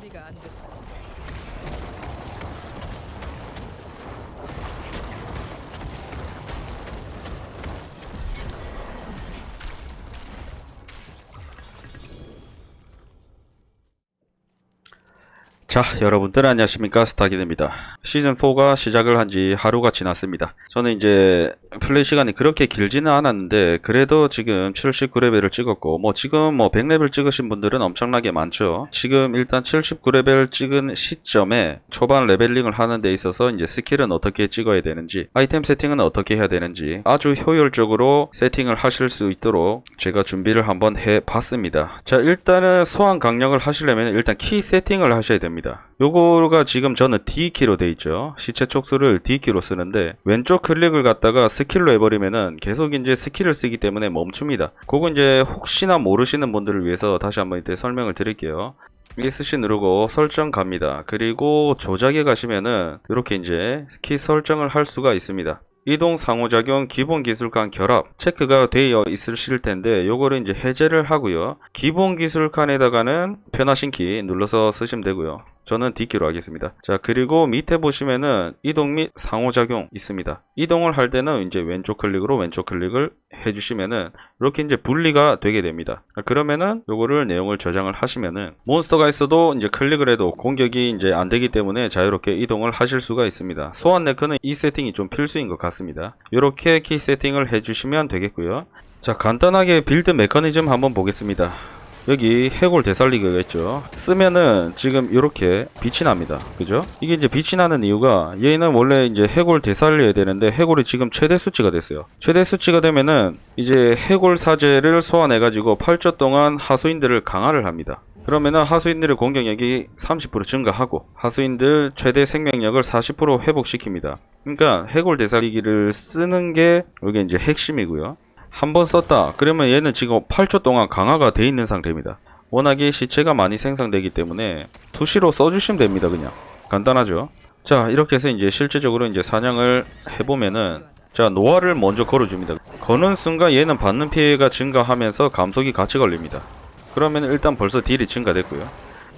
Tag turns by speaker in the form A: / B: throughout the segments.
A: 준비가 안 됐다. 자 여러분들 안녕하십니까? 스타기드입니다. 시즌4가 시작을 한 지 하루가 지났습니다. 저는 이제 플레이 시간이 그렇게 길지는 않았는데, 그래도 지금 79레벨을 찍었고, 뭐 지금 뭐 100레벨 찍으신 분들은 엄청나게 많죠. 지금 일단 79레벨 찍은 시점에 초반 레벨링을 하는 데 있어서 이제 스킬은 어떻게 찍어야 되는지, 아이템 세팅은 어떻게 해야 되는지, 아주 효율적으로 세팅을 하실 수 있도록 제가 준비를 한번 해 봤습니다. 자, 일단은 소환 강력을 하시려면 일단 키 세팅을 하셔야 됩니다. 요거가 지금 저는 D키로 돼 있죠. 시체 촉수를 D키로 쓰는데 왼쪽 클릭을 갖다가 스킬로 해버리면은 계속 이제 스킬을 쓰기 때문에 멈춥니다. 그거 이제 혹시나 모르시는 분들을 위해서 다시 한번 이때 설명을 드릴게요. ESC 누르고 설정 갑니다. 그리고 조작에 가시면은 이렇게 이제 키 설정을 할 수가 있습니다. 이동 상호작용 기본 기술 간 결합 체크가 되어 있으실 텐데 요거를 이제 해제를 하고요. 기본 기술 칸에다가는 편하신 키 눌러서 쓰시면 되고요. 저는 D키로 하겠습니다. 자, 그리고 밑에 보시면은 이동 및 상호작용 있습니다. 이동을 할 때는 이제 왼쪽 클릭으로 왼쪽 클릭을 해주시면은 이렇게 이제 분리가 되게 됩니다. 그러면은 요거를 내용을 저장을 하시면은 몬스터가 있어도 이제 클릭을 해도 공격이 이제 안 되기 때문에 자유롭게 이동을 하실 수가 있습니다. 소환 네크는 이 세팅이 좀 필수인 것 같습니다. 이렇게 키 세팅을 해주시면 되겠고요. 자, 간단하게 빌드 메커니즘 한번 보겠습니다. 여기 해골 되살리기가 있죠. 쓰면은 지금 이렇게 빛이 납니다. 그죠? 이게 이제 빛이 나는 이유가 얘는 원래 이제 해골 되살려야 되는데 해골이 지금 최대 수치가 됐어요. 최대 수치가 되면은 이제 해골 사제를 소환해 가지고 8초 동안 하수인들을 강화를 합니다. 그러면은 하수인들의 공격력이 30% 증가하고 하수인들 최대 생명력을 40% 회복시킵니다. 그러니까 해골 되살리기를 쓰는 게 이게 이제 핵심이고요. 한 번 썼다. 그러면 얘는 지금 8초 동안 강화가 돼 있는 상태입니다. 워낙에 시체가 많이 생성되기 때문에 수시로 써주시면 됩니다. 그냥 간단하죠. 자 이렇게 해서 이제 실제적으로 이제 사냥을 해보면은 자 노화를 먼저 걸어줍니다. 거는 순간 얘는 받는 피해가 증가하면서 감속이 같이 걸립니다. 그러면 일단 벌써 딜이 증가됐고요.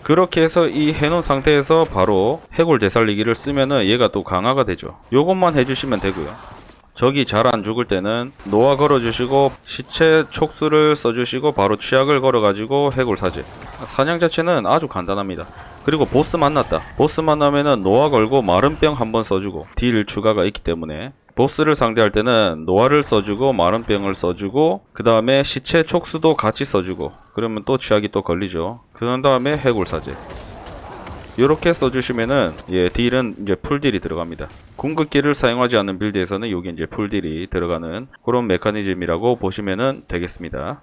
A: 그렇게 해서 이 해놓은 상태에서 바로 해골 되살리기를 쓰면은 얘가 또 강화가 되죠. 요것만 해주시면 되고요. 적이 잘 안 죽을 때는 노화 걸어주시고 시체 촉수를 써주시고 바로 취약을 걸어가지고 해골 사제. 사냥 자체는 아주 간단합니다. 그리고 보스 만났다. 보스 만나면은 노화 걸고 마른병 한번 써주고 딜 추가가 있기 때문에 보스를 상대할 때는 노화를 써주고 마른병을 써주고 그 다음에 시체 촉수도 같이 써주고 그러면 또 취약이 또 걸리죠. 그 다음에 해골 사제 이렇게 써주시면은 예 딜은 이제 풀딜이 들어갑니다. 궁극기를 사용하지 않는 빌드에서는 여기 이제 풀딜이 들어가는 그런 메커니즘이라고 보시면은 되겠습니다.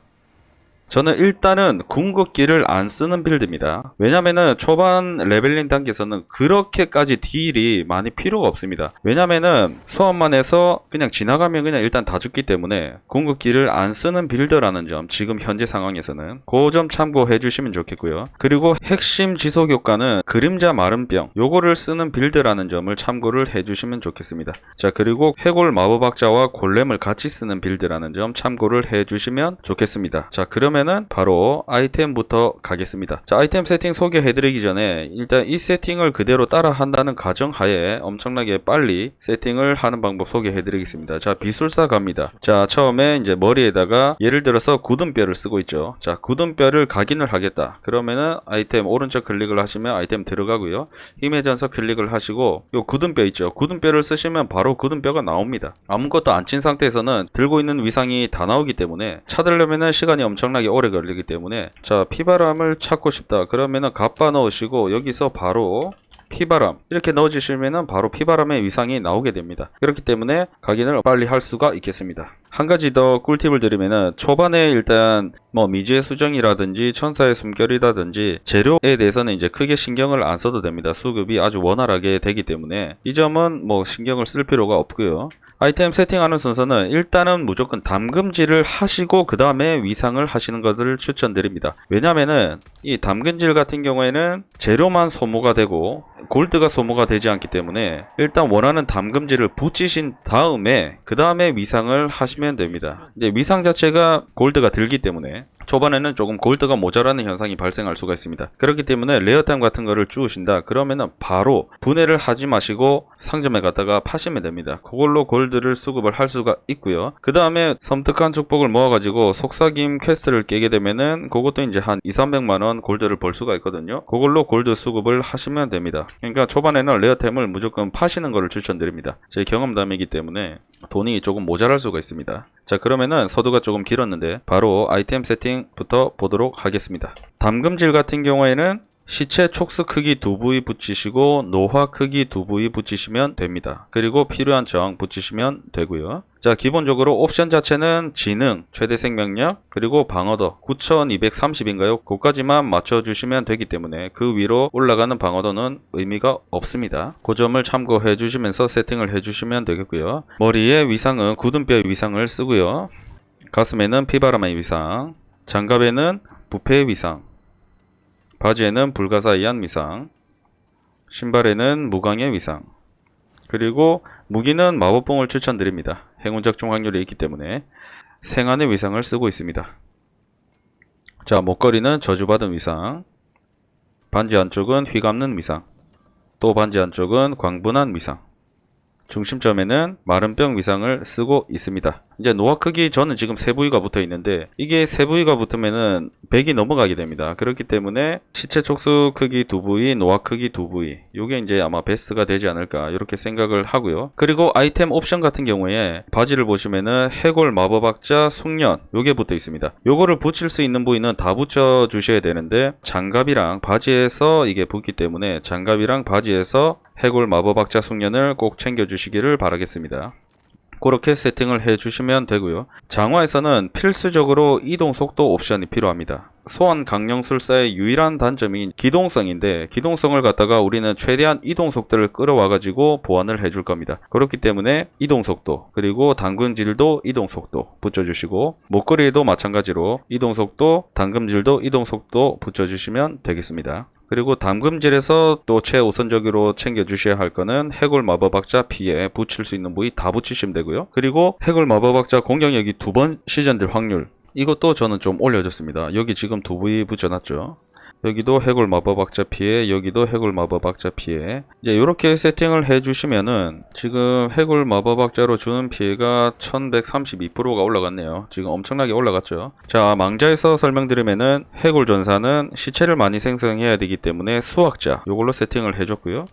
A: 저는 일단은 궁극기를 안 쓰는 빌드입니다. 왜냐면은 초반 레벨링 단계에서는 그렇게까지 딜이 많이 필요가 없습니다. 왜냐면은 소환만 해서 그냥 지나가면 그냥 일단 다 죽기 때문에 궁극기를 안 쓰는 빌드라는 점 지금 현재 상황에서는 그 점 참고해 주시면 좋겠고요. 그리고 핵심 지속 효과는 그림자 마른병 요거를 쓰는 빌드라는 점을 참고를 해 주시면 좋겠습니다. 자 그리고 해골 마법학자와 골렘을 같이 쓰는 빌드라는 점 참고를 해 주시면 좋겠습니다. 자 그러면 그러면은 바로 아이템부터 가겠습니다. 자, 아이템 세팅 소개해드리기 전에 일단 이 세팅을 그대로 따라 한다는 가정 하에 엄청나게 빨리 세팅을 하는 방법 소개해드리겠습니다. 자, 비술사 갑니다. 자, 처음에 이제 머리에다가 예를 들어서 굳은 뼈를 쓰고 있죠. 자, 굳은 뼈를 각인을 하겠다. 그러면은 아이템 오른쪽 클릭을 하시면 아이템 들어가고요. 힘의 전서 클릭을 하시고 요 굳은 뼈 있죠. 굳은 뼈를 쓰시면 바로 굳은 뼈가 나옵니다. 아무것도 안 친 상태에서는 들고 있는 위상이 다 나오기 때문에 찾으려면은 시간이 엄청나게 오래 걸리기 때문에 자 피바람을 찾고 싶다 그러면은 갑바 넣으시고 여기서 바로 피바람 이렇게 넣어주시면은 바로 피바람의 위상이 나오게 됩니다. 그렇기 때문에 각인을 빨리 할 수가 있겠습니다. 한 가지 더 꿀팁을 드리면은 초반에 일단 뭐 미지의 수정이라든지 천사의 숨결이라든지 재료에 대해서는 이제 크게 신경을 안 써도 됩니다. 수급이 아주 원활하게 되기 때문에 이 점은 뭐 신경을 쓸 필요가 없고요. 아이템 세팅하는 순서는 일단은 무조건 담금질을 하시고 그 다음에 위상을 하시는 것을 추천드립니다. 왜냐면은 이 담금질 같은 경우에는 재료만 소모가 되고 골드가 소모가 되지 않기 때문에 일단 원하는 담금질을 붙이신 다음에 그 다음에 위상을 하시면 됩니다. 이제 위상 자체가 골드가 들기 때문에 초반에는 조금 골드가 모자라는 현상이 발생할 수가 있습니다. 그렇기 때문에 레어템 같은 거를 주우신다 그러면은 바로 분해를 하지 마시고 상점에 갔다가 파시면 됩니다. 그걸로 골드를 수급을 할 수가 있고요. 그 다음에 섬뜩한 축복을 모아가지고 속삭임 퀘스트를 깨게 되면은 그것도 이제 한 2, 300만 원 골드를 벌 수가 있거든요. 그걸로 골드 수급을 하시면 됩니다. 그러니까 초반에는 레어템을 무조건 파시는 거를 추천드립니다. 제 경험담이기 때문에 돈이 조금 모자랄 수가 있습니다. 자 그러면은 서두가 조금 길었는데 바로 아이템 세팅부터 보도록 하겠습니다. 담금질 같은 경우에는 시체 촉수 크기 두 부위 붙이시고 노화 크기 두 부위 붙이시면 됩니다. 그리고 필요한 저항 붙이시면 되고요. 자 기본적으로 옵션 자체는 지능, 최대 생명력, 그리고 방어도 9230인가요? 그까지만 맞춰주시면 되기 때문에 그 위로 올라가는 방어도는 의미가 없습니다. 그 점을 참고해 주시면서 세팅을 해 주시면 되겠고요. 머리에 위상은 굳은뼈 위상을 쓰고요. 가슴에는 피바라마의 위상, 장갑에는 부패의 위상, 바지에는 불가사의한 위상, 신발에는 무광의 위상, 그리고 무기는 마법봉을 추천드립니다. 행운 적중 확률이 있기 때문에 생안의 위상을 쓰고 있습니다. 자, 목걸이는 저주받은 위상, 반지 안쪽은 휘감는 위상, 또 반지 안쪽은 광분한 위상, 중심점에는 마른 뼈 위상을 쓰고 있습니다. 이제 노화 크기 저는 지금 세 부위가 붙어 있는데 이게 세 부위가 붙으면은 100이 넘어가게 됩니다. 그렇기 때문에 시체 촉수 크기 두 부위, 노화 크기 두 부위. 요게 이제 아마 베스트가 되지 않을까 이렇게 생각을 하고요. 그리고 아이템 옵션 같은 경우에 바지를 보시면은 해골 마법학자 숙련 요게 붙어 있습니다. 요거를 붙일 수 있는 부위는 다 붙여 주셔야 되는데 장갑이랑 바지에서 이게 붙기 때문에 장갑이랑 바지에서 해골 마법학자 숙련을 꼭 챙겨 주시기를 바라겠습니다. 그렇게 세팅을 해주시면 되고요. 장화에서는 필수적으로 이동 속도 옵션이 필요합니다. 소환 강령술사의 유일한 단점이 기동성인데 기동성을 갖다가 우리는 최대한 이동 속도를 끌어와 가지고 보완을 해줄 겁니다. 그렇기 때문에 이동 속도 그리고 당근질도 이동 속도 붙여주시고 목걸이에도 마찬가지로 이동 속도 당금질도 이동 속도 붙여주시면 되겠습니다. 그리고 담금질에서 또 최우선적으로 챙겨주셔야 할 거는 해골 마법학자 피에 붙일 수 있는 부위 다 붙이시면 되고요. 그리고 해골 마법학자 공격력이 두 번 시전될 확률 이것도 저는 좀 올려줬습니다. 여기 지금 두 부위 붙여놨죠. 여기도 해골 마법학자 피해, 여기도 해골 마법학자 피해. 이제 이렇게 세팅을 해주시면은 지금 해골 마법학자로 주는 피해가 1132%가 올라갔네요. 지금 엄청나게 올라갔죠. 자, 망자에서 설명드리면은 해골 전사는 시체를 많이 생성해야 되기 때문에 수학자 요걸로 세팅을 해줬고요.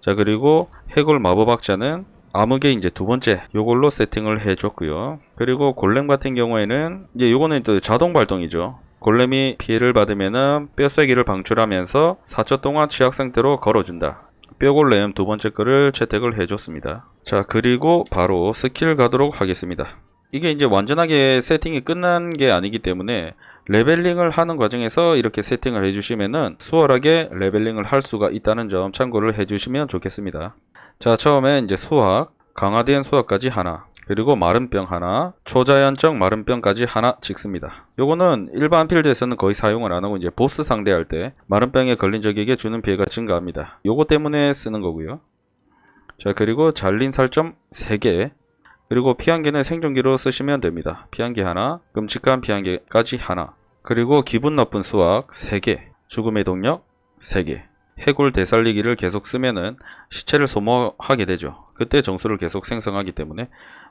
A: 자, 그리고 해골 마법학자는 암흑의 이제 두 번째 요걸로 세팅을 해줬고요. 그리고 골렘 같은 경우에는 이제 요거는 또 자동 발동이죠. 골렘이 피해를 받으면은 뼈세기를 방출하면서 4초 동안 취약 상태로 걸어준다. 뼈골렘 두 번째 거를 채택을 해줬습니다. 자 그리고 바로 스킬 가도록 하겠습니다. 이게 이제 완전하게 세팅이 끝난 게 아니기 때문에 레벨링을 하는 과정에서 이렇게 세팅을 해주시면은 수월하게 레벨링을 할 수가 있다는 점 참고를 해주시면 좋겠습니다. 자 처음에 이제 수학 강화된 수학까지 하나 그리고 마른병 하나 초자연적 마른병까지 하나 찍습니다. 요거는 일반 필드에서는 거의 사용을 안 하고 이제 보스 상대할 때 마른병에 걸린 적에게 주는 피해가 증가합니다. 요거 때문에 쓰는 거고요. 자 그리고 잘린 살점 3개. 그리고 피한개는 생존기로 쓰시면 됩니다. 피한개 하나 끔찍한 피한개까지 하나. 그리고 기분 나쁜 수학 3개 죽음의 동력 3개. 해골 되살리기를 계속 쓰면은 시체를 소모하게 되죠. 그때 정수를 계속 생성하기 때문에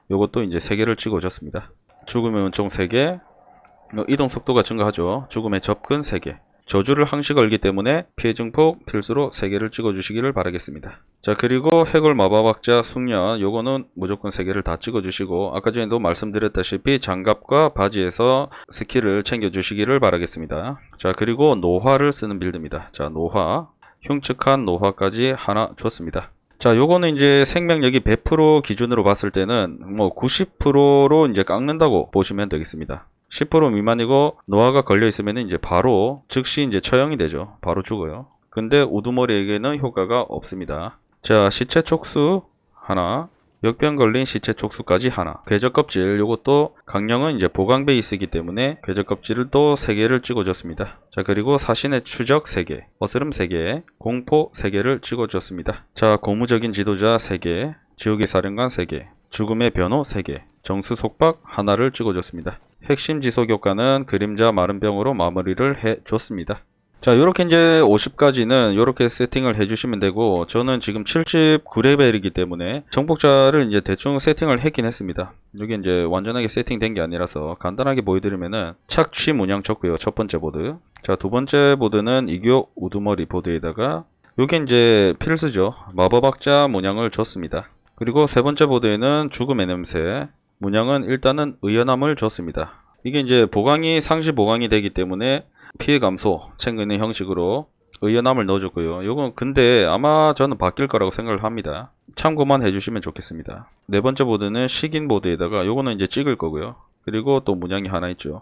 A: 이것도 이제 3개를 찍어줬습니다. 죽음의 은총 3개, 어, 이동 속도가 증가하죠. 죽음의 접근 3개. 저주를 항시 걸기 때문에 피해 증폭 필수로 3개를 찍어주시기를 바라겠습니다. 자 그리고 해골 마법학자 숙련 요거는 무조건 3개를 다 찍어주시고 아까 전에도 말씀드렸다시피 장갑과 바지에서 스킬을 챙겨주시기를 바라겠습니다. 자 그리고 노화를 쓰는 빌드입니다. 자 노화 흉측한 노화까지 하나 줬습니다. 자, 요거는 이제 생명력이 100% 기준으로 봤을 때는 뭐 90%로 이제 깎는다고 보시면 되겠습니다. 10% 미만이고 노화가 걸려 있으면 이제 바로 즉시 이제 처형이 되죠. 바로 죽어요. 근데 우두머리에게는 효과가 없습니다. 자, 시체 촉수 하나, 역병 걸린 시체 촉수까지 하나. 궤적 껍질 요것도 강령은 이제 보강 베이스이기 때문에 궤적 껍질을 또 3개를 찍어줬습니다. 자 그리고 사신의 추적 3개, 어스름 3개, 공포 3개를 찍어줬습니다. 자 고무적인 지도자 3개, 지옥의 사령관 3개, 죽음의 변호 3개, 정수 속박 하나를 찍어줬습니다. 핵심 지속 효과는 그림자 마른 병으로 마무리를 해줬습니다. 자, 요렇게 이제 50까지는 요렇게 세팅을 해주시면 되고, 저는 지금 79레벨이기 때문에 정복자를 이제 대충 세팅을 했긴 했습니다. 이게 이제 완전하게 세팅된 게 아니라서 간단하게 보여드리면은 착취 문양 쳤고요. 첫 번째 보드. 자, 두 번째 보드는 이교 우두머리 보드에다가 요게 이제 필수죠. 마법 학자 문양을 줬습니다. 그리고 세 번째 보드에는 죽음의 냄새. 문양은 일단은 의연함을 줬습니다. 이게 이제 보강이 상시 보강이 되기 때문에 피해 감소 챙기는 형식으로 의연함을 넣어줬고요. 요건 근데 아마 저는 바뀔 거라고 생각을 합니다. 참고만 해주시면 좋겠습니다. 네 번째 보드는 식인 보드에다가 요거는 이제 찍을 거고요. 그리고 또 문양이 하나 있죠.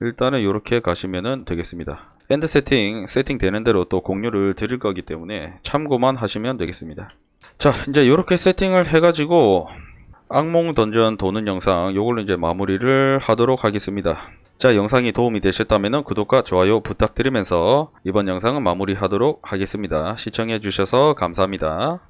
A: 일단은 이렇게 가시면 되겠습니다. 엔드 세팅 세팅 되는 대로 또 공유를 드릴 거기 때문에 참고만 하시면 되겠습니다. 자 이제 이렇게 세팅을 해가지고 악몽 던전 도는 영상 요걸로 이제 마무리를 하도록 하겠습니다. 자 영상이 도움이 되셨다면 구독과 좋아요 부탁드리면서 이번 영상은 마무리하도록 하겠습니다. 시청해 주셔서
B: 감사합니다.